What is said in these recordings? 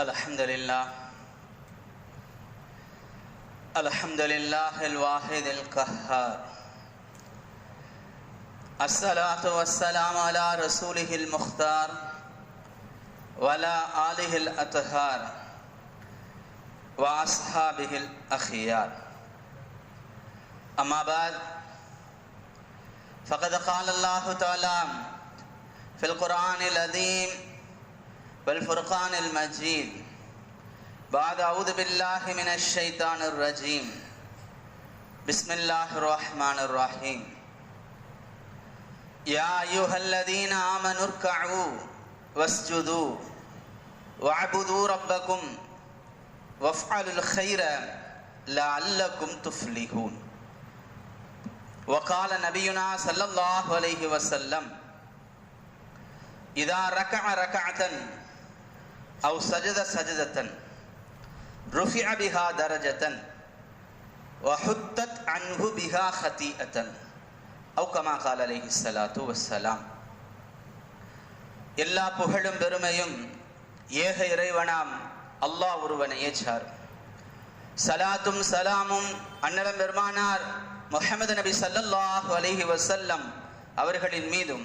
الحمد لله الحمد لله الواحد القهار. الصلاة والسلام على رسوله المختار وعلى آله الأطهار وأصحابه الأخيار. أما بعد فقد قال الله تعالى في القرآن العظيم والفرقان المجيد. بعد أعوذ بالله من الشيطان الرجيم. بسم الله الرحمن الرحيم. يا أيها الذين آمنوا اركعوا واسجدوا واعبدوا ربكم وافعلوا الخير لعلكم تفلحون. وقال نبينا صلى الله عليه وسلم إذا ركع ركعة அவு சஜத சஜதத்தன் ருஃபி அபிஹா தரஜத்தன் வஹுத்தத் அன்ஹு பிஹா ஹதி அத்தன் அவு கமா கால் அலிஹி சலாத்து வசலாம் எல்லா புகழும் பெருமையும் ஏக இறைவனாம் அல்லாஹ் ஒருவனையே சார் சலாத்தும் சலாமும் அன்னலம் பெருமானார் முகமது நபி சல்லல்லாஹு அலிஹி வசல்லம் அவர்களின் மீதும்.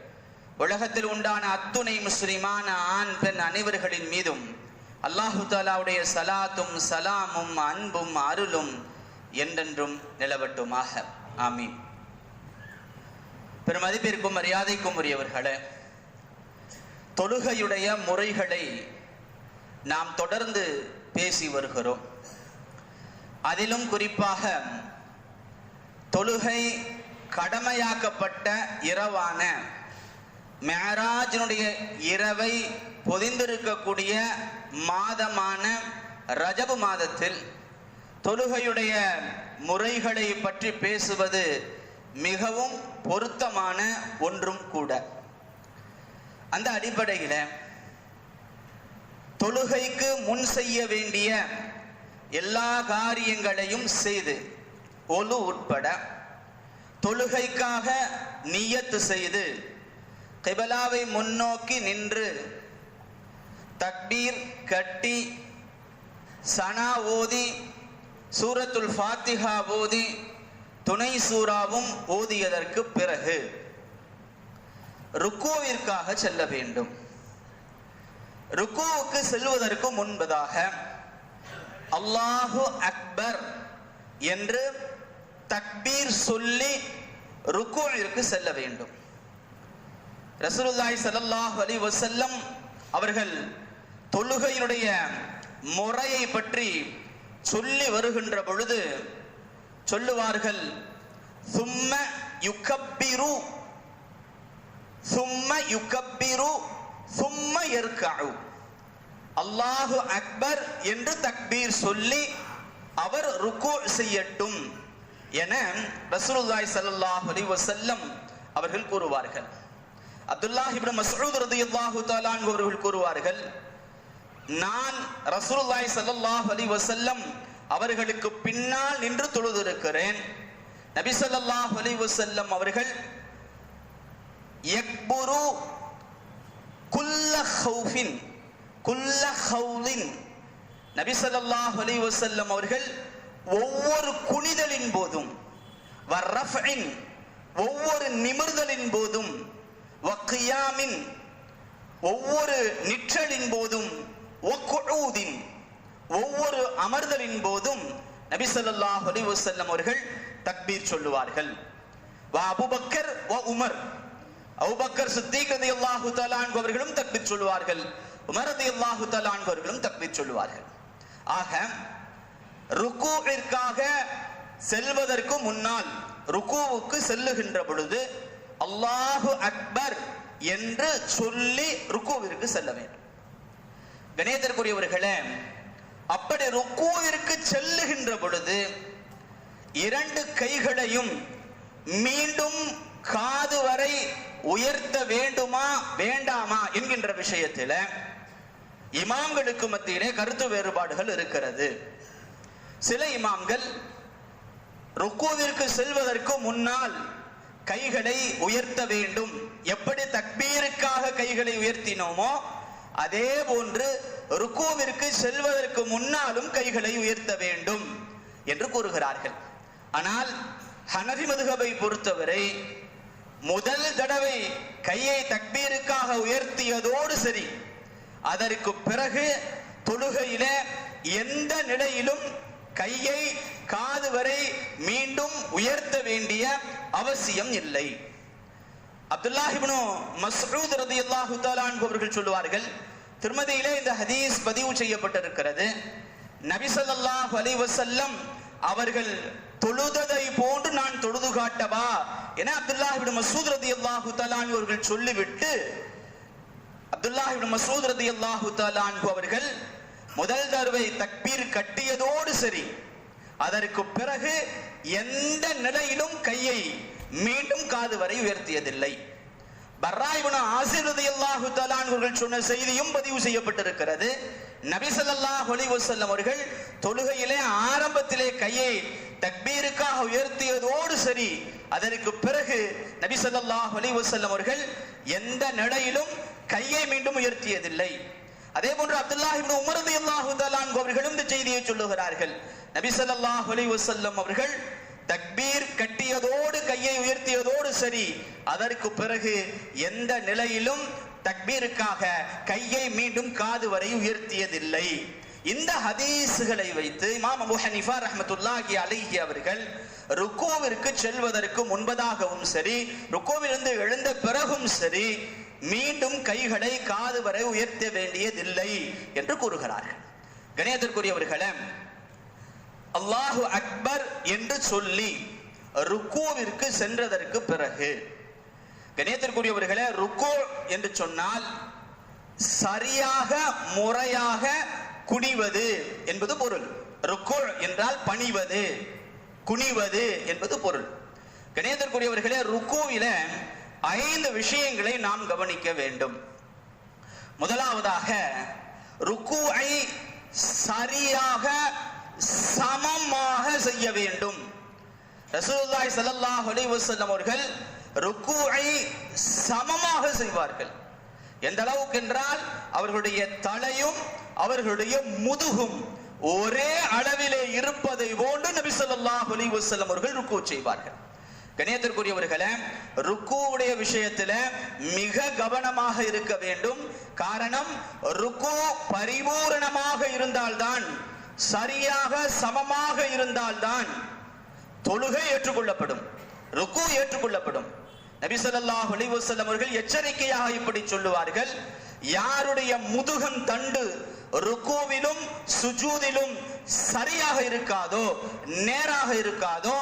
உலகத்தில் உண்டான அத்துணை முஸ்லிமான ஆண் பெண் அனைவர்களின் மீதும் அல்லாஹு தாலாவுடைய சலாத்தும் சலாமும் அன்பும் அருளும் என்றென்றும் நிலவட்டுமாக. ஆமீன். பெருமதிப்பிற்கும் மரியாதைக்கும் உரியவர்களே தொழுகையுடைய முறைகளை நாம் தொடர்ந்து பேசி வருகிறோம். அதிலும் குறிப்பாக தொழுகை கடமையாக்கப்பட்ட இரவான மேராஜினுடைய இரவை பொதிந்திருக்கக்கூடிய மாதமான ரஜபு மாதத்தில் தொழுகையுடைய முறைகளை பற்றி பேசுவது மிகவும் பொருத்தமான ஒன்றும் கூட. அந்த அடிப்படையில் தொழுகைக்கு முன் செய்ய வேண்டிய எல்லா காரியங்களையும் செய்து ஒலு உட்பட தொழுகைக்காக நியத்து செய்து கிபலாவை முன்னோக்கி நின்று தக்பீர் கட்டி சனா ஓதி சூரத்துல் ஃபாத்திஹா ஓதி துணை சூறாவும் ஓதியதற்கு பிறகு ருக்கோவிற்காக செல்ல வேண்டும். ருக்கோவுக்கு செல்வதற்கு முன்பதாக அல்லாஹு அக்பர் என்று தக்பீர் சொல்லி ருக்கோவிற்கு செல்ல வேண்டும். ரசூலுல்லாஹி ஸல்லல்லாஹு அலைஹி வஸல்லம் அவர்கள் தொழுகையினுடைய முறையை பற்றி சொல்லி வருகின்ற பொழுது சொல்லுவார்கள் சும்ம யுக்கப்பிரு சும்ம யுக்கப்பிரு சும்ம எர்கஉ அல்லாஹு அக்பர் என்று தக்பீர் சொல்லி அவர் ருக்கு செய்யட்டும் என ரசூலுல்லாஹி ஸல்லல்லாஹு அலைஹி வஸல்லம் அவர்கள் கூறுவார்கள். அப்துல்லாஹ் இப்னு மஸ்ஊத் ரலியல்லாஹு அவர்கள் கூறுவார்கள் நான் ரசூலுல்லாஹி சல்லாஹ் அலி வசல்லம் அவர்களுக்கு பின்னால் நின்று தொழுதிருக்கிறேன். நபி சல்லாஹ் அலி வசல்லம் அவர்கள் எக்புரு குல்ல ஹவுஃபின் குல்ல ஹௌலின். நபி சல்லாஹ் அலி வசல்லம் அவர்கள் ஒவ்வொரு குனிதலின் போதும் வர்ரஃபின் ஒவ்வொரு நிமிர்தலின் போதும் வக்கியாமின் ஒவ்வொரு நிற்றலின் போதும் ஒக்குஊதின் ஒவ்வொரு அமர்தலின் போதும் நபி ஸல்லல்லாஹு அலைஹி அவர்கள் தக்பீர் சொல்லுவார்கள். வா அபுபக்கர் வ உமர். அபுபக்கர் சித்திக் ரலியல்லாஹு தஆலா அன்ஹு அவர்களும் தக்பீர் சொல்லுவார்கள். உமர் ரலியல்லாஹு தஆலா அன்ஹு அவர்களும் தக்பீர் சொல்லுவார்கள். ஆக ருக்குவிற்காக செல்வதற்கு முன்னால் ருக்குவுக்கு செல்லுகின்ற பொழுது அல்லாஹு அக்பர் என்று சொல்லி ருக்குவிற்கு செல்ல வேண்டும். கணேதற்குரியவர்களே அப்படி ருக்குவிற்கு செல்லுகின்ற பொழுது இரண்டு கைகளையும் மீண்டும் காது வரை உயர்த்த வேண்டுமா வேண்டாமா என்கின்ற விஷயத்தில் இமாம்களுக்கு மத்தியிலே கருத்து வேறுபாடுகள் இருக்கிறது. சில இமாம்கள் ருக்குவிற்கு செல்வதற்கு முன்னால் கைகளை உயர்த்த வேண்டும். எப்படி தக்பீருக்காக கைகளை உயர்த்தினோமோ அதே போன்று ருக்குவிற்கு செல்வதற்கு முன்னாலும் கைகளை உயர்த்த வேண்டும் என்று கூறுகிறார்கள். ஆனால் ஹனரி மதுகபை பொறுத்தவரை முதல் தடவை கையை தக்பீருக்காக உயர்த்தியதோடு சரி அதற்கு பிறகு தொழுகையில எந்த நிலையிலும் கையை காது வரை மீண்டும் உயர்த்த வேண்டிய அவசியம் இல்லை. அப்துல்லாஹிப்னு மஸ்ரூத் ரதி அல்லாஹு அவர்கள் சொல்லுவார்கள் திருமதியிலே இந்த ஹதீஸ் பதிவு செய்யப்பட்டிருக்கிறது. நபிசல்லாஹ் அலி வசல்லம் அவர்கள் தொழுததை போன்று நான் தொழுது காட்டவா என அப்துல்லாஹிபின் மசூத் ரதி அல்லாஹு தலான் அவர்கள் சொல்லிவிட்டு அப்துல்லாஹிபின் மசூத் ரதி அல்லாஹு தலான் அவர்கள் முதல் தடவை தக்பீர் கட்டியதோடு சரி அதற்கு பிறகு எந்த நிலையிலும் கையை மீண்டும் காது வரை உயர்த்தியதில்லை. பர்ராயிபுன ஆசிரதி அல்லாஹு அவர்கள் சொன்ன செய்தியும் பதிவு செய்யப்பட்டிருக்கிறது. நபிசல்லா ஸல்லல்லாஹு அலைஹி அவர்கள் தொழுகையிலே ஆரம்பத்திலே கையை தக்பீருக்காக உயர்த்தியதோடு சரி அதற்கு பிறகு நபிசல்லா ஒலி அலைஹி அவர்கள் எந்த நிலையிலும் கையை மீண்டும் உயர்த்தியதில்லை. அதே போன்று அப்துல்லாஹ் இப்னு உமர் ரலியல்லாஹு தஆலா அவர்களும் இந்த செய்தியை சொல்லுகிறார்கள். நபி ஸல்லல்லாஹு அலைஹி வஸல்லம் அவர்கள் தக்பீர் கட்டியதோடு கையை உயர்த்தியதோடு சரி அதற்கு பிறகு எந்த நிலையிலும் தக்பீருக்காக கையை மீண்டும் காது வரை உயர்த்தியதில்லை. இந்த ஹதீஸுகளை வைத்து இமாம் அபு ஹனிஃபா ரஹமத்துல்லாஹி அலிஹி அவர்கள் ருக்கோவிற்கு செல்வதற்கு முன்பதாகவும் சரி ருக்கோவிலிருந்து எழுந்த பிறகும் சரி மீண்டும் கைகளை காது வரை உயர்த்த வேண்டியதில்லை என்று கூறுகிறார்கள். கணேதற்குரியவர்களே அல்லாஹு அக்பர் என்று சொல்லி ருக்குவிற்கு சென்றதற்கு பிறகு கணேத்திற்குரியவர்களே ருக்கோ என்று சொன்னால் சரியாக முறையாக குனிவது என்பது பொருள். ருக்கோ என்றால் பணிவது குனிவது என்பது பொருள். கணேதற்குரியவர்களே ருக்குவில ஐந்து விஷயங்களை நாம் கவனிக்க வேண்டும். முதலாவதாக ருக்குவை சரியாக சமமாக செய்ய வேண்டும். ரசூல்லாய் ஸல்லல்லாஹு அலைஹி வஸல்லம் அவர்கள் ருக்குவை சமமாக செய்வார்கள். எந்த அளவுக்கு என்றால் அவர்களுடைய தலையும் அவர்களுடைய முதுகும் ஒரே அளவிலே இருப்பதை போன்று நபி ஸல்லல்லாஹு அலைஹி வசல்லம் அவர்கள் ருக்கு செய்வார்கள். கணியத்திற்குரியவர்களே ருக்குவுடைய விஷயத்துல மிக கவனமாக இருக்க வேண்டும். காரணம் ருக்கு பரிபூரணமாக இருந்தால்தான் சரியாக சமமாக இருந்தால்தான் தொழுகை ஏற்றுக்கொள்ளப்படும். ருக்கு ஏற்றுக்கொள்ளப்படும். நபி ஸல்லல்லாஹு அவர்கள் எச்சரிக்கையாக இப்படி சொல்லுவார்கள். யாருடைய முதுகன் தண்டு ருக்குவிலும் சுஜூதிலும் சரியாக இருக்காதோ நேராக இருக்காதோ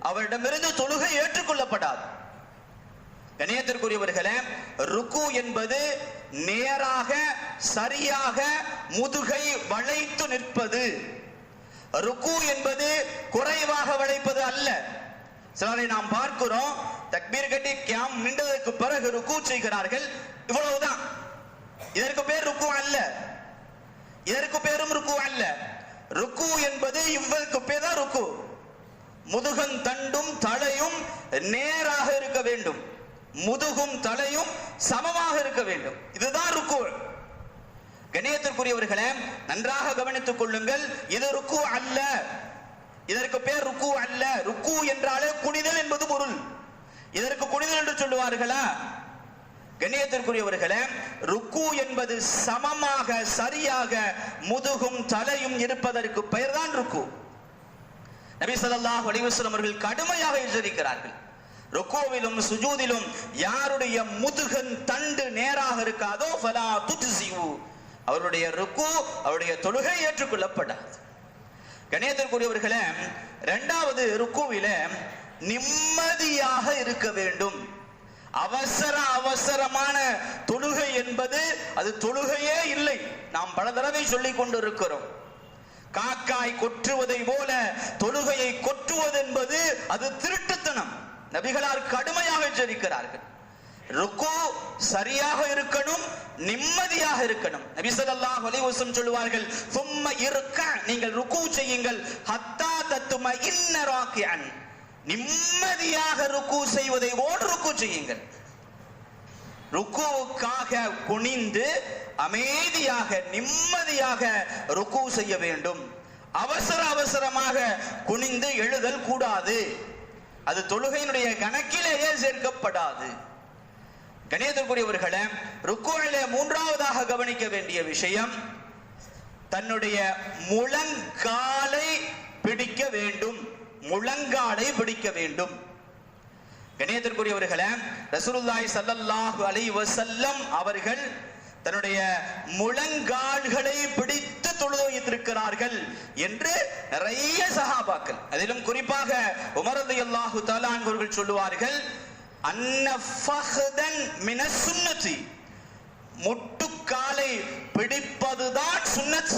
அவரிடமிருந்து தொழுகை ஏற்றுக்கொள்ளப்படாது. கணியத்திற்குரியவர்களே ருக்கு என்பது நேராக சரியாக முதுகை வளைத்து நிற்பது. ருக்கு என்பது குறைவாக வளைப்பது அல்ல. சிலரை நாம் பார்க்கிறோம் தக்பீர் கட்டி கியாம் நின்றதற்கு பிறகு ருக்கு செய்கிறார்கள் இவ்வளவுதான். இதற்கு பேர் ருக்கு அல்ல. இதற்கு பேரும் ருக்கு அல்ல. ருக்கு என்பது இவ்வளவுக்கு பேர் தான் ருக்கு. முதுகன் தண்டும் தலையும் நேராக இருக்க வேண்டும். முதுகும் தலையும் சமமாக இருக்க வேண்டும். இதுதான் ருக்கு. கணியத்திற்குரியவர்களே நன்றாக கவனித்துக் கொள்ளுங்கள். இது ருக்கு அல்ல. இதற்கு பேர் ருக்கு அல்ல. ருக்கு என்றாலே குனிதல் என்பது பொருள். இதற்கு குனிதல் என்று சொல்லுவார்களா? கண்ணியத்திற்குரியவர்களே ருக்கு என்பது சமமாக சரியாக முதுகும் தலையும் இருப்பதற்கு பெயர்தான் ருக்கு. நபி ஸல்லல்லாஹு அலைஹி அவர்கள் கடுமையாக எச்சரிக்கிறார்கள். ருக்கோவிலும் சுஜூதிலும் யாருடைய முதுகன் தண்டு நேராக இருக்காதோ ஃபலா துத்ஸிவு அவருடைய ருக்கு அவருடைய தொழுகை ஏற்றுக்கொள்ளப்படாது. கணேதற்குரியவர்களே இரண்டாவது ருக்குவில நிம்மதியாக இருக்க வேண்டும். அவசர அவசரமான தொழுகை என்பது அது தொழுகையே இல்லை. நாம் பல தடவை சொல்லிக் கொண்டிருக்கிறோம். காக்காய் கொற்றுவதை போல தொழுகையை கொற்றுவது என்பது அது திருட்டுத்தனம். நபிகளார் கடுமையாக எச்சரிக்கிறார்கள். ருக்கு சரியாக இருக்கணும் நிம்மதியாக இருக்கணும். நபி ஸல்லல்லாஹு அலைஹி வஸல்லம் சொல்லுவார்கள் சும்மா இருக்க நீங்கள் ருக்கு செய்யுங்கள். ஹத்தா தத்தும இன்ன ராக்கியன் நிம்மதியாக ருக்கு செய்வதை போல் ருக்கு செய்யுங்கள். ருக்குவுக்காக குனிந்து அமைதியாக நிம்மதியாக ருக்கு செய்ய வேண்டும். அவசர அவசரமாக குனிந்து எழுதல் கூடாது. அது தொழுகையினுடைய கணக்கிலேயே சேர்க்கப்படாது. கணேதற்குரியவர்களே ருக்குவிலே மூன்றாவதாக கவனிக்க வேண்டிய விஷயம் தன்னுடைய முழங்காலை பிடிக்க வேண்டும். முழங்காலை பிடிக்க வேண்டும். கணியத்திற்குரியவர்களே ரசூலுல்லாஹி சல்லல்லாஹு அலைஹி வஸல்லம் அவர்கள் தன்னுடைய முழங்கால்களை பிடித்து தொழுது வைத்திருக்கிறார்கள் என்று நிறைய சஹாபாக்கள் அதிலும் குறிப்பாக உமரது அல்லாஹு தஆலா சொல்லுவார்கள் அன்ன மின முட்டுக்காலை பிடிப்பதுதான் சுன்னத்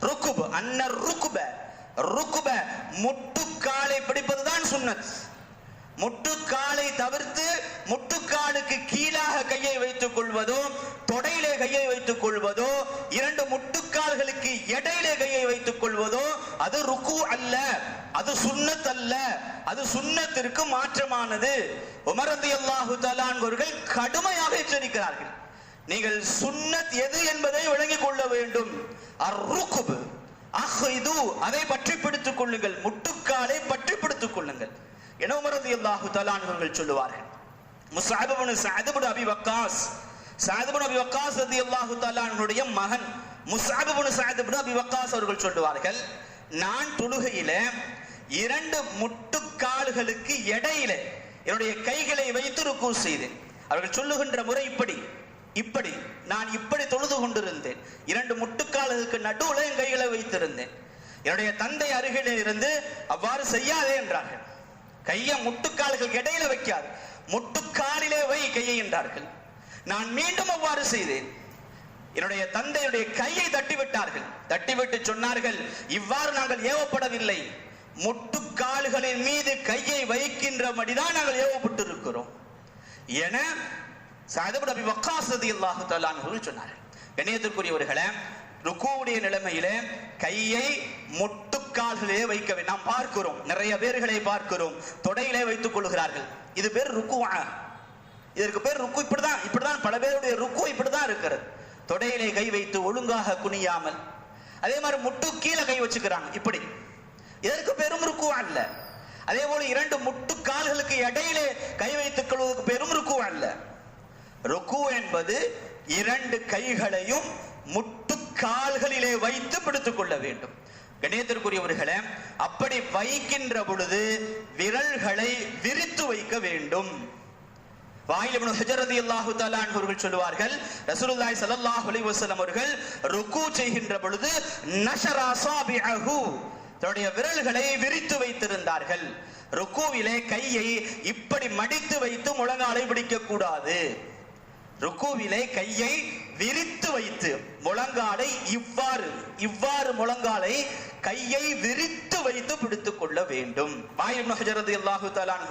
ருக்குப் அன்ன ருக்குப. ருக்குப முட்டுக்காலை பிடிப்பதுதான் சுண்ணத். முட்டுக்காலை தவிர்த்து முட்டுக்காலுக்கு கீழாக கையை வைத்துக் கொள்வதோ தொடையிலே கையை வைத்துக் கொள்வதோ இரண்டு முட்டுக்கால்களுக்கு இடையிலே கையை வைத்துக் கொள்வதோ அது ருக்கு அல்ல அது சுண்ணத் அல்ல அது சுண்ணத்திற்கு மாற்றமானது. உமரதி அல்லாஹு தலான்வர்கள் கடுமையாக எச்சரிக்கிறார்கள். நீங்கள் சுண்ணத் எது என்பதை விளங்கிக் கொள்ள வேண்டும். அருக்குபு அஹ்து அதை பற்றி பிடித்துக் கொள்ளுங்கள். முட்டுக்காலை பற்றி பிடித்துக் கொள்ளுங்கள். என உமரதி அல்லாஹு அவர்கள் சொல்லுவார்கள். முஸ்அப் இப்னு அபி வக்காஸ் சஅத் அபி வக்காஸ் ரலியல்லாஹு தஆலா தலானுடைய மகன் முஸ்அப் இப்னு அபி வக்காஸ் அவர்கள் சொல்லுவார்கள் நான் தொழுகையில இரண்டு முட்டுக்கால்களுக்கு இடையில என்னுடைய கைகளை வைத்து ருக்கு செய்தேன். அவர்கள் சொல்லுகின்ற முறை இப்படி இப்படி நான் இப்படி தொழுது கொண்டிருந்தேன். இரண்டு முட்டுக்காலுக்கு நடுவுல என் கைகளை வைத்திருந்தேன். என்னுடைய தந்தை அருகிலே இருந்து அவ்வாறு செய்யாதே என்றார்கள். கையை முட்டுக்கால்கள் இடையில வைக்காது. முட்டுக்காலிலே வை கையை என்றார்கள். நான் மீண்டும் அவ்வாறு செய்தேன். என்னுடைய தந்தையுடைய கையை தட்டிவிட்டார்கள். தட்டிவிட்டு சொன்னார்கள் இவ்வாறு நாங்கள் ஏவப்படவில்லை. முட்டுக்கால்களின் மீது கையை வைக்கின்றபடிதான் நாங்கள் ஏவப்பட்டு இருக்கிறோம் என சாதபுட அபி வக்காஸ் ரலியல்லாஹு தஆலா அன்ஹு சொன்னார்கள் இணையத்திற்குரியவர்களே ருக்குவுடைய நிலைமையில கையை முட்டுக்கால்களே வைக்க நாம் பார்க்கிறோம். நிறைய பேர்களை பார்க்கிறோம். தொடையிலே வைத்துக் கொள்கிறார்கள். இது பேர் ருக்குவா. இதற்கு பேர் ருக்கு இப்படிதான் இப்படிதான் பல பேருடைய ருக்கு இப்படிதான் இருக்கிறது. தொடையிலே கை வைத்து ஒழுங்காக குனியாமல் அதே மாதிரி முட்டு கீழே கை வச்சுக்கிறாங்க. இப்படி. இதற்கு பெரும் ருக்குவா இல்லை அதே போல இரண்டு முட்டு கால்களுக்கு இடையிலே கை வைத்துக் கொள்வதற்கு பெரும் ருக்குவா இல்லை ருக்கு என்பது இரண்டு கைகளையும் முட்டு கால்களிலே வைத்து பிடித்துக் கொள்ள வேண்டும். கணேத்திற்குரியவர்களே அப்படி வைக்கின்ற பொழுது விரல்களை விரித்து வைக்க வேண்டும். வாயிலிபுன் ஹஜரதி அல்லாஹு தாலான் அவர்கள் சொல்லுவார்கள் ரசூலுல்லாஹி ஸல்லல்லாஹு அலைஹி வஸல்லம் அவர்கள் ருக்கு செய்கின்ற பொழுது நஷரா அஸாபிஅஹு தன்னுடைய விரல்களை விரித்து வைத்திருந்தார்கள். ருக்குவிலே கையை இப்படி மடித்து வைத்து முழங்காலை பிடிக்க கூடாது ருக்குவிலே கையை விரித்து வைத்து முழங்காலை இவ்வாறு இவ்வாறு முழங்காலை கையை விரித்து வைத்து பிடித்துக் கொள்ள வேண்டும். வாயில் ஹஜரது அல்லாஹு தாலான்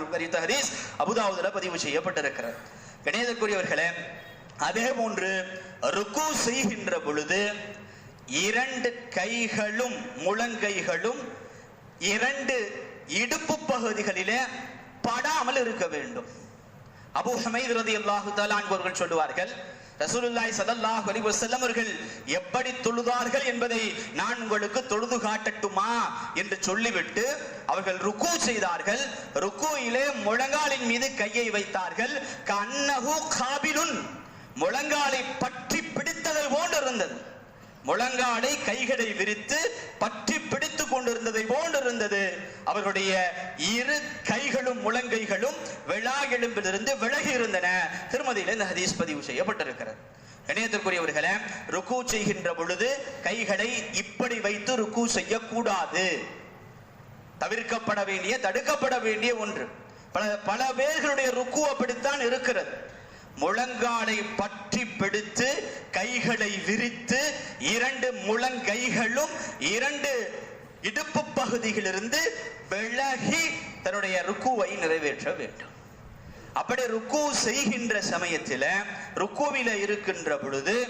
ஹரீஸ் அபுதாவுதுல பதிவு செய்யப்பட்டிருக்கிறது. கணேதற்குரியவர்களே அதே போன்று ருக்கு செய்கின்ற பொழுது இரண்டு கைகளும் முழங்கைகளும் இரண்டு இடுப்பு பகுதிகளிலே படாமல் இருக்க வேண்டும். அபு ஹமைத் ரதி அல்லாஹு அன்பர்கள் சொல்லுவார்கள் ரசூலுல்லாய் சதல்லாஹ் அலைஹி வஸல்லம் எப்படி தொழுதார்கள் என்பதை நான் உங்களுக்கு தொழுது காட்டட்டுமா? என்று சொல்லிவிட்டு அவர்கள் ருக்கு செய்தார்கள். ருக்குயிலே முழங்காலின் மீது கையை வைத்தார்கள். கண்ணகு காபிலுன். முழங்காலை பற்றி பிடித்ததை போன்று இருந்தது. முழங்காலை கைகளை விரித்து பற்றி பிடித்து கொண்டிருந்ததை போன்றிருந்தது. அவர்களுடைய இரு கைகளும் முழங்கைகளும் விழா எலும்பிலிருந்து விலகி இருந்தன திருமதியில இந்த ஹதீஸ் பதிவு செய்யப்பட்டிருக்கிறது. இணையத்திற்குரியவர்களே ருக்கு செய்கின்ற பொழுது கைகளை இப்படி வைத்து ருக்கு செய்யக்கூடாது. தவிர்க்கப்பட வேண்டிய தடுக்கப்பட வேண்டிய ஒன்று. பல பல பேர்களுடைய ருக்கு அப்படித்தான் இருக்கிறது. முழங்காலை பற்றி பிடித்து கைகளை விரித்து இரண்டு முழங்கைகளும் இரண்டு இடுப்பு பகுதியிலிருந்து விலகி தன்னுடைய ருக்குவை நிறைவேற்ற வேண்டும். அப்படி ருக்கு செய்கின்ற சமயத்தில் ருக்குவில இருக்கின்ற பொழுது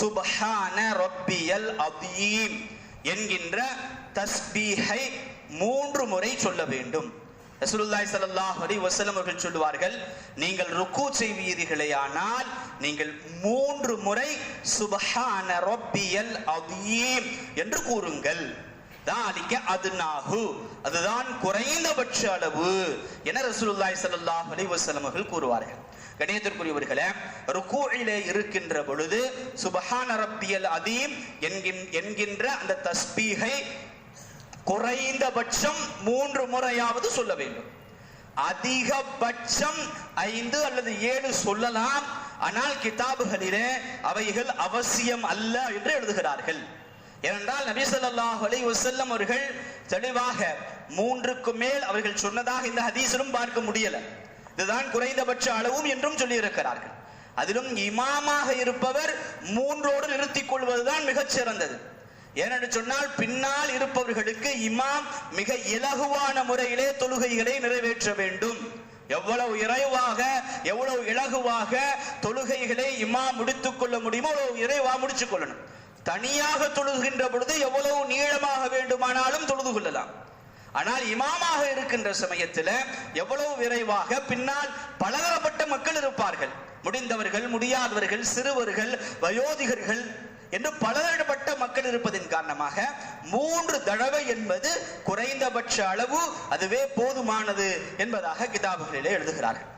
சுபஹான ரொப்பியல் அதீம் என்கின்ற தஸ்பீஹை மூன்று முறை சொல்ல வேண்டும். ரசூலுல்லாய் சல்லாஹ் அலி வசலம் அவர்கள் சொல்லுவார்கள் நீங்கள் ருக்கு செய்வீர்களேயானால் நீங்கள் மூன்று முறை சுபஹான ரொப்பியல் அதீம் என்று கூறுங்கள். தாலிக்க அதுநாகு அதுதான் குறைந்தபட்ச அளவு என ரசூலுல்லாய் சல்லாஹ் அலி வசலம் அவர்கள் கூறுவார்கள். கணியத்திற்குரியவர்களே ருக்கோயிலே இருக்கின்ற பொழுது சுபஹான ரப்பியல் அதீம் என்கின் என்கின்ற அந்த தஸ்பீகை குறைந்தபட்சம் மூன்று முறையாவது சொல்ல வேண்டும். அதிகபட்சம் ஐந்து அல்லது ஏழு சொல்லலாம். ஆனால் கிதாபுகளிலே அவைகள் அவசியம் அல்ல என்று எழுதுகிறார்கள். ஏனென்றால் நபி சொல்லாஹ் அலி வசல்லம் அவர்கள் தெளிவாக மூன்றுக்கு மேல் அவர்கள் சொன்னதாக இந்த ஹதீஸிலும் பார்க்க முடியல. இதுதான் குறைந்தபட்ச அளவும் என்றும் சொல்லியிருக்கிறார்கள். அதிலும் இமாமாக இருப்பவர் மூன்றோடு நிறுத்திக் கொள்வதுதான் மிகச் சிறந்தது ஏனென்று சொன்னால் பின்னால் இருப்பவர்களுக்கு இமாம் மிக இலகுவான முறையிலே தொழுகைகளை நிறைவேற்ற வேண்டும். எவ்வளவு இறைவாக எவ்வளவு இலகுவாக தொழுகைகளை இமாம் முடித்துக் கொள்ள முடியுமோ அவ்வளவு இறைவா முடிச்சுக் கொள்ளணும். தனியாக தொழுகின்ற பொழுது எவ்வளவு நீளமாக வேண்டுமானாலும் தொழுது கொள்ளலாம். ஆனால் இமாமாக இருக்கின்ற சமயத்தில் எவ்வளவு விரைவாக பின்னால் பலதரப்பட்ட மக்கள் இருப்பார்கள். முடிந்தவர்கள் முடியாதவர்கள் சிறுவர்கள் வயோதிகர்கள் என்று பலதரப்பட்ட மக்கள் இருப்பதின் காரணமாக மூன்று தடவை என்பது குறைந்தபட்ச அளவு அதுவே போதுமானது என்பதாக கிதாபுகளிலே எழுதுகிறார்கள்.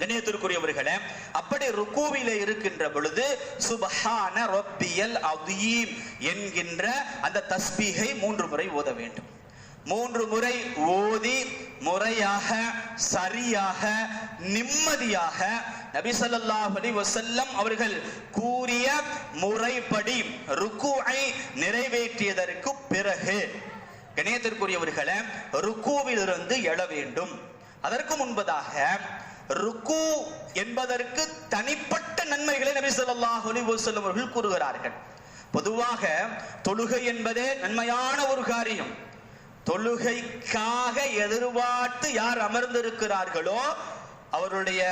கண்ணியத்திற்குரியவர்களே அப்படி ருக்கூவிலே இருக்கின்ற பொழுது சுபஹான ரொப்பியல் அதீம் என்கின்ற அந்த தஸ்பீகை மூன்று முறை ஓத வேண்டும். மூன்று முறை ஓதி முறையாக சரியாக நிம்மதியாக நபி ஸல்லல்லாஹு வசல்லம் அவர்கள் கூறிய முறைப்படி ருக்குவை நிறைவேற்றியதற்கு பிறகு கணேத்திற்குரியவர்களே ருக்குவிலிருந்து எழ வேண்டும். அதற்கு முன்பதாக ருக்கு என்பதற்கு தனிப்பட்ட நன்மைகளை நபி சொல்லாஹ் அலி வசல்லம் அவர்கள் கூறுகிறார்கள். பொதுவாக தொழுகை என்பதே நன்மையான ஒரு காரியம். தொழுகைக்காக எதிர்பார்த்து யார் அமர்ந்திருக்கிறார்களோ அவருடைய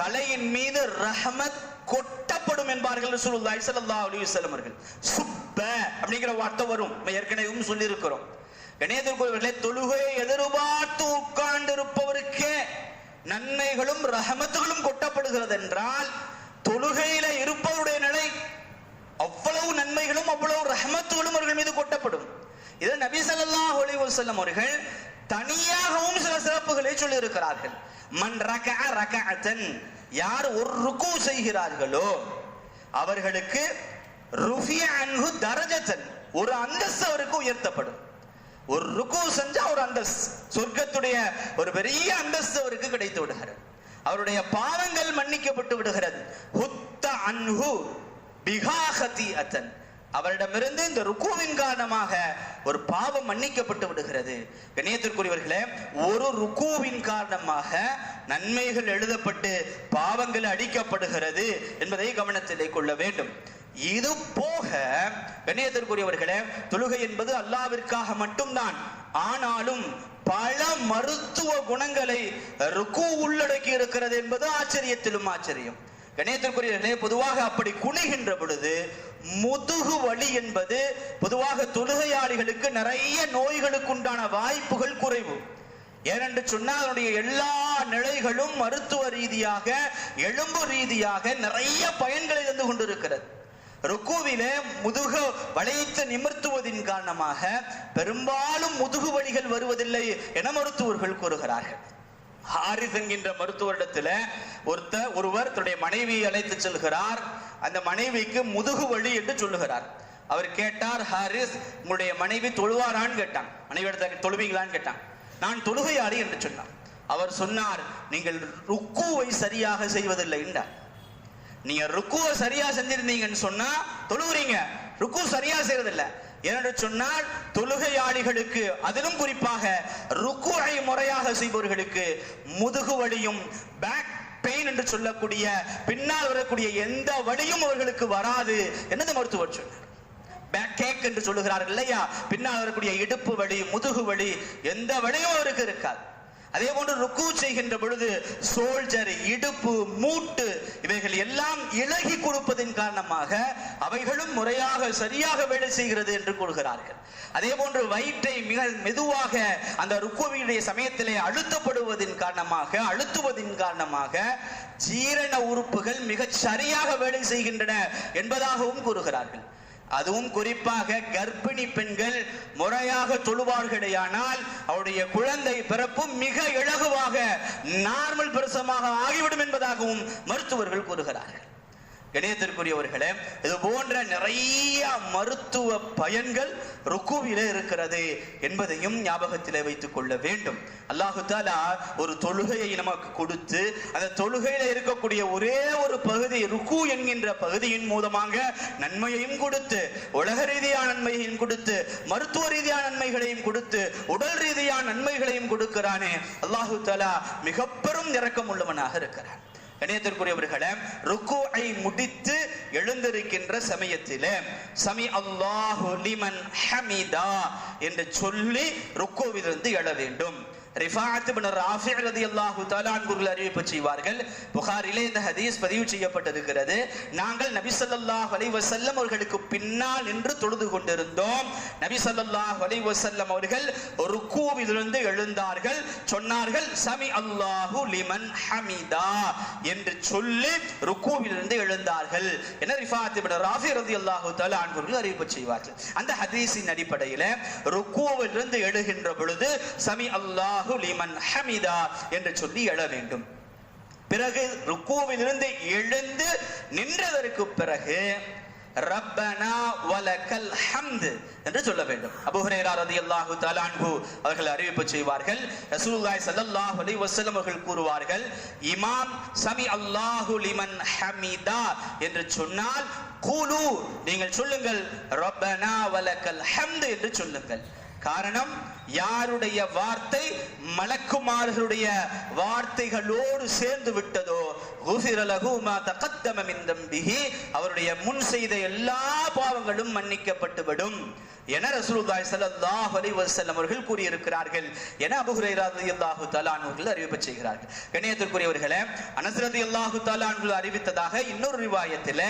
தலையின் மீது ரஹமத் கொட்டப்படும் என்பார்கள் ரசூலுல்லாஹி ஸல்லல்லாஹு அலைஹி வஸல்லம் அவர்கள். சுப்ப அப்படிங்கிற வார்த்தை வரும். ஏற்கனவே சொல்லியிருக்கிறோம். கணேதர்களே தொழுகையை எதிர்பார்த்து உட்கார்ந்து இருப்பவருக்கே நன்மைகளும் ரஹமத்துகளும் கொட்டப்படுகிறது என்றால் தொழுகையில இருப்பவருடைய நிலை அவ்வளவு நன்மைகளும் அவ்வளவு ரஹமத்துகளும் அவர்கள் மீது கொட்டப்படும். இதை நபி சல்லாஹ் அலி வஸல்லம் அவர்கள் தனியாகவும் சில சிறப்புகளை சொல்லி இருக்கிறார்கள் மன் ரக ரகஅத்தன் யார் ஒரு ருக்கு செய்கிறார்களோ அவர்களுக்கு ருஃபிய அன்ஹு தரஜத்தன் ஒரு அந்தஸ்து அவருக்கு உயர்த்தப்படும். ஒரு ருக்கு செஞ்சா ஒரு அந்தஸ்து சொர்க்கத்துடைய ஒரு பெரிய அந்தஸ்து அவருக்கு கிடைத்து விடுகிறது. அவருடைய பாவங்கள் மன்னிக்கப்பட்டு விடுகிறது. ஹுத்த அன்ஹு பிகாஹதி அத்தன் அவரிடமிருந்து இந்த ருக்குவின் காரணமாக ஒரு பாவம் மன்னிக்கப்பட்டு விடுகிறது. கணியத்திற்குரியவர்களே ஒரு ருக்குவின் காரணமாக நன்மைகள் எழுதப்பட்டு பாவங்கள் அடிக்கப்படுகிறது என்பதை கவனத்திலே கொள்ள வேண்டும். இது போக கணியத்திற்குரியவர்களே தொழுகை என்பது அல்லாவிற்காக மட்டும்தான். ஆனாலும் பல மருத்துவ குணங்களை ருக்கு உள்ளடக்கி இருக்கிறது என்பது ஆச்சரியத்திலும் ஆச்சரியம். கணேத்திற்குரியவர்களே பொதுவாக அப்படி குனிகின்ற பொழுது முதுகு வலி என்பது பொதுவாக தொழுகையாளிகளுக்கு நிறைய நோய்களுக்கு உண்டான வாய்ப்புகள் குறைவு. ஏனென்று சொன்னால் அதனுடைய எல்லா நிலைகளும் மருத்துவ ரீதியாக எலும்பு ரீதியாக நிறைய பயன்களை தந்து கொண்டிருக்கிறது. ருக்குவிலே முதுகு வளைத்து நிமிர்த்துவதின் காரணமாக பெரும்பாலும் முதுகு வலிகள் வருவதில்லை என மருத்துவர்கள் கூறுகிறார்கள். ஹாரிஸ் என்கின்ற மருத்துவரிடத்துல ஒருத்தர் ஒருவர் தன்னுடைய மனைவியை அழைத்து செல்கிறார். அந்த மனைவிக்கு முதுகு வழி என்று சொல்லுகிறார். அவர் கேட்டார் ஹாரிஸ் உங்களுடைய மனைவி தொழுவாரான்னு கேட்டான். மனைவி இடத்த தொழுவீங்களான்னு கேட்டான். நான் தொழுகையாளி என்று சொன்னான். அவர் சொன்னார் நீங்கள் ருக்குவை சரியாக செய்வதில்லை என்றார். நீங்க ருக்குவை சரியா செஞ்சிருந்தீங்கன்னு சொன்னா தொழுவுறீங்க. ருக்கு சரியா செய்யறதில்லை ஏனென்று சொன்னால் தொழுகையாளிகளுக்கு அதிலும் குறிப்பாக ருக்குஐ முறையாக செய்பவர்களுக்கு முதுகு வலியும் பேக் பெயின் என்று சொல்லக்கூடிய பின்னால் வரக்கூடிய எந்த வலியும் அவர்களுக்கு வராது என்னது மருத்துவர் சொன்னார். பேக் கேக் என்று சொல்லுகிறார்கள் இல்லையா? பின்னால் வரக்கூடிய இடுப்பு வலி முதுகு வலி எந்த வலியும் அவருக்கு இருக்காது. அதே போன்று ருக்கு செய்கின்ற பொழுது சோல்ஜர் இடுப்பு மூட்டு இவைகள் எல்லாம் இலகி கொடுப்பதன் காரணமாக அவைகளும் முறையாக சரியாக வேலை செய்கிறது என்று கூறுகிறார்கள். அதே போன்று வயிற்றை மிக மெதுவாக அந்த ருக்குவியுடைய சமயத்திலே அழுத்தப்படுவதின் காரணமாக அழுத்துவதின் காரணமாக ஜீரண உறுப்புகள் மிகச் சரியாக வேலை செய்கின்றன என்பதாகவும் கூறுகிறார்கள். அதுவும் குறிப்பாக கர்ப்பிணி பெண்கள் முறையாக தொழுவார்களேயானால் அவருடைய குழந்தை பிறப்பும் மிக இலகுவாக நார்மல் பிரசமாக ஆகிவிடும் என்பதாகவும் மருத்துவர்கள் கூறுகிறார்கள். இணையத்திற்குரியவர்களே இது போன்ற நிறைய மருத்துவ பயன்கள் ருக்குவிலே இருக்கிறது என்பதையும் ஞாபகத்திலே வைத்துக் கொள்ள வேண்டும். அல்லாஹு தாலா ஒரு தொழுகையை நமக்கு கொடுத்து அந்த தொழுகையில இருக்கக்கூடிய ஒரே ஒரு பகுதி ருக்கு என்கின்ற பகுதியின் மூலமாக நன்மையையும் கொடுத்து உலக ரீதியான நன்மையையும் கொடுத்து மருத்துவ ரீதியான நன்மைகளையும் கொடுத்து உடல் ரீதியான நன்மைகளையும் கொடுக்கிறானே. அல்லாஹு தாலா மிக பெரும் இரக்கம் உள்ளவனாக இருக்கிறான். கணியத்திற்குரியவர்களே ருக்குஐ முடித்து எழுந்திருக்கின்ற சமயத்தில் சமி அல்லாஹு லிமன் ஹமிதா என்று சொல்லி ருக்கோவிலிருந்து எழ வேண்டும். ரிஃபாத் பின் ராஃபி ரலியல்லாஹு தஆலா அன்குர்கள் அறிவிப்பு செய்வார்கள். புகாரிலே இந்த ஹதீஸ் பதிவு செய்யப்பட்டிருக்கிறது. நாங்கள் நபி ஸல்லல்லாஹு அலைஹி வஸல்லம் அவர்களுக்கு பின்னால் நின்று தொழுது கொண்டிருந்தோம். நபி ஸல்லல்லாஹு அலைஹி வஸல்லம் அவர்கள் ருக்கூவிலிருந்து எழுந்தார்கள். சொன்னார்கள் சமி அல்லாஹு லிமன் ஹமிதா என்று சொல்லி ருக்கூவிலிருந்து எழுந்தார்கள். என ரிஃபாத் பின் ராஃபி ரலியல்லாஹு தஆலா அன்குர்கள் அறிவிப்பு செய்வார்கள். அந்த ஹதீஸின் அடிப்படையில் ருக்கூவிலிருந்து எழுகின்ற பொழுது சமி அல்லாஹ் அல்லாஹு லிமன் ஹமிதா என்று சொல்லி எழ வேண்டும். பிறகு ருக்குவிலிருந்து எழுந்து நின்றதற்கு பிறகு ரப்பனா வலக்கல் ஹம்து என்று சொல்ல வேண்டும். அபுஹரேரா ரதி அல்லாஹு தலான்பு அவர்கள் அறிவிப்பு செய்வார்கள். ரசூல்லாய் ஸல்லல்லாஹு அலி வசலம் அவர்கள் கூறுவார்கள் இமாம் சமி அல்லாஹு லிமன் ஹமிதா என்று சொன்னால் கூலு நீங்கள் சொல்லுங்கள் ரப்பனா வலக்கல் ஹம்து என்று சொல்லுங்கள். காரணம் யாருடைய வார்த்தை மலக்குமார்களுடைய வார்த்தைகளோடு சேர்ந்து விட்டதோ? அவருடைய முன் செய்த எல்லா பாவங்களும் மன்னிக்கப்பட்டுவிடும். என ரசூலுல்லாஹி ஸல்லல்லாஹு அலைஹி வஸல்லம் அவர்கள் கூறியிருக்கிறார்கள் என அபூ ஹுரைரா রাদিয়াল্লাহு தஆலா அவர்கள் அறிவிப்பு செய்கிறார்கள் கண்ணியத்திற்குரியவர்களே அனஸ் রাদিয়াল্লাহு தஆலா அவர்கள் அறிவித்ததாக இன்னொரு ரிவாயத்தில்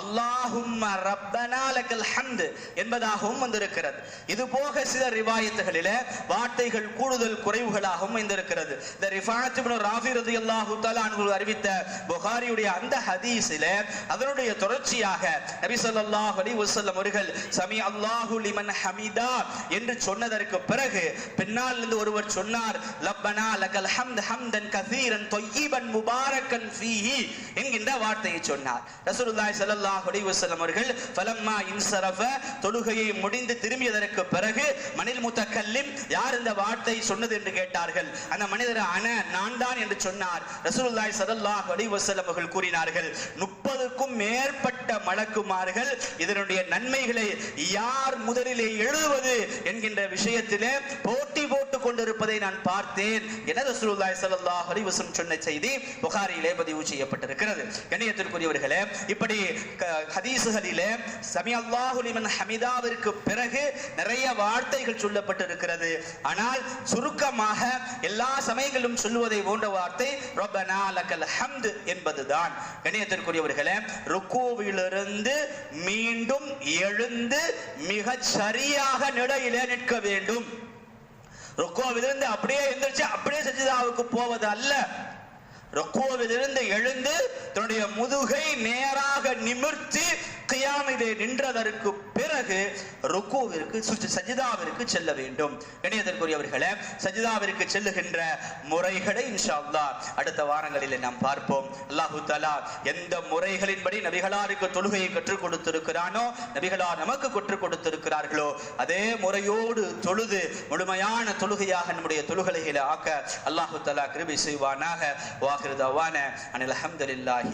அல்லாஹும்ம ரப்பனா லக்கல் ஹம்து என்பதாகவும் வந்திருக்கிறது இது போக சில ரிவாயத்துகளிலே வார்த்தைகள் கூடுதல் குறைவுகளாகவும் வந்திருக்கிறது இந்த ரிஃபாத் இப்னு ராஃபி রাদিয়াল্লাহு தஆலா அவர்கள் அறிவித்த புகாரியுடைய அந்த ஹதீஸிலே அதனுடைய தொடர்ச்சியாக நபி ஸல்லல்லாஹு அலைஹி வஸல்லம் அவர்கள் சமி அல்லாஹு லிமன் ஹமீதா என்று சொன்னதற்கு பிறகு பின்னால் இருந்து ஒருவர் சொன்னார் லப்பனா லகல் ஹம்த் ஹம்தன் கசீரன் தொய்யிபன் முபாரக்கன் ஃபீஹி என்கின்ற வார்த்தையை சொன்னார். ரசூலுல்லாஹி ஸல்லல்லாஹு அலைஹி வஸல்லம் அவர்கள் ஃபலம்மா இன்சரஃப தொழுகையை முடிந்து திரும்பியதற்கு பிறகு மனில் முத்தக்கல்லிம் யார் இந்த வார்த்தை சொன்னது என்று கேட்டார்கள். அந்த மனிதர் அன நான் தான் என்று சொன்னார். ரசூலுல்லாஹி ஸல்லல்லாஹு அலைஹி வஸல்லம் அவர்கள் கூறினார்கள் முப்பதுக்கும் மேற்பட்ட மலக்குமார்கள் இதனுடைய நன்மைகளை யார் முதலில் பேரிலே எழுதுவது என்கின்ற விஷயத்திலே போட்டி போட்டுக் கொண்டிருப்பதை நான் பார்த்தேன் என ரசூலுல்லாஹி ஸல்லல்லாஹு அலைஹி வஸல்லம் சொன்ன செய்தி புகாரியிலே பதிவு செய்யப்பட்டிருக்கிறது. கண்ணியத்திற்குரியவர்களே இப்படி க- ஹதீஸுகளிலே சமி அல்லாஹு லிமன் ஹமிதாவிற்கு பிறகு நிறைய வார்த்தைகள் சொல்லப்பட்டிருக்கிறது. ஆனால் சுருக்கமாக எல்லா சமயங்களும் சொல்லுவதை போன்ற வார்த்தை ரப்பனா லக்கல் ஹம்த் என்பதுதான். கண்ணியத்திற்குரியவர்களே ருக்கோவிலிருந்து மீண்டும் எழுந்து மிகச் சரியாக நிலையிலே நிற்க வேண்டும். ருக்கோவிலிருந்து அப்படியே எந்திரிச்சு அப்படியே சஜிதாவுக்கு போவது அல்ல ருக்கோவிலிருந்து எழுந்து தன்னுடைய முதுகை நேராக நிமிர்த்தி கியாமிலே நின்றதற்கு பிறகு ருக்குவிற்கு சஜிதாவிற்கு செல்ல வேண்டும். இணையதற்குரியவர்களே சஜிதாவிற்கு செல்லுகின்ற முறைகளை இன்ஷா அடுத்த வாரங்களில் நாம் பார்ப்போம். அல்லாஹு தலா எந்த முறைகளின்படி நபிகளாருக்கு தொழுகையை கற்றுக் கொடுத்திருக்கிறானோ நபிகளார் நமக்கு கற்றுக் கொடுத்திருக்கிறார்களோ அதே முறையோடு தொழுது முழுமையான தொழுகையாக நம்முடைய தொழுகலைகளை ஆக்க அல்லாஹு தலா கிருபி செய்வானாக. வாகிருதவான அனில் அஹமதுல்லாஹி